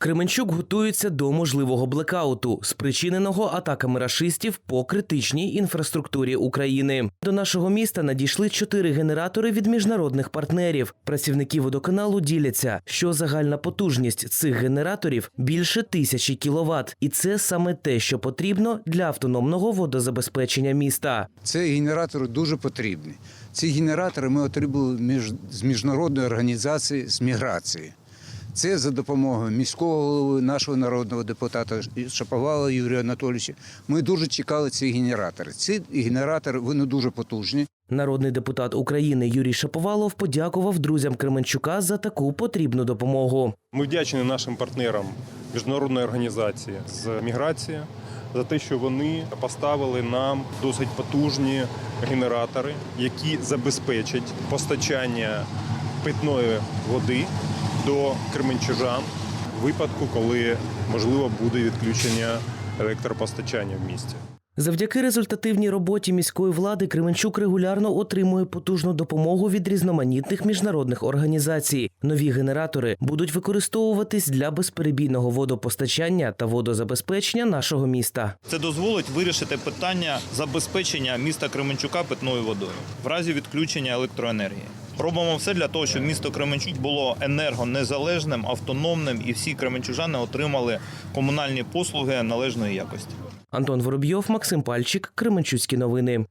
Кременчук готується до можливого блекауту, спричиненого атаками рашистів по критичній інфраструктурі України. До нашого міста надійшли чотири генератори від міжнародних партнерів. Працівники водоканалу діляться, що загальна потужність цих генераторів більше тисячі кіловат, і це саме те, що потрібно для автономного водозабезпечення міста. Це генератори дуже потрібні. Ці генератори ми отримали між, з міжнародної організації з міграції. Це за допомогою міського голови, нашого народного депутата Шаповала Юрія Анатолійовича. Ми дуже чекали ці генератори. Ці генератори вони дуже потужні. Народний депутат України Юрій Шаповалов подякував друзям Кременчука за таку потрібну допомогу. Ми вдячні нашим партнерам міжнародної організації з міграції за те, що вони поставили нам досить потужні генератори, які забезпечать постачання питної води до кременчужан в випадку, коли можливо буде відключення електропостачання в місті. Завдяки результативній роботі міської влади Кременчук регулярно отримує потужну допомогу від різноманітних міжнародних організацій. Нові генератори будуть використовуватись для безперебійного водопостачання та водозабезпечення нашого міста. Це дозволить вирішити питання забезпечення міста Кременчука питною водою в разі відключення електроенергії. Робимо все для того, щоб місто Кременчук було енергонезалежним, автономним і всі кременчужани отримали комунальні послуги належної якості. Антон Воробйов, Максим Пальчик, Кременчуцькі новини.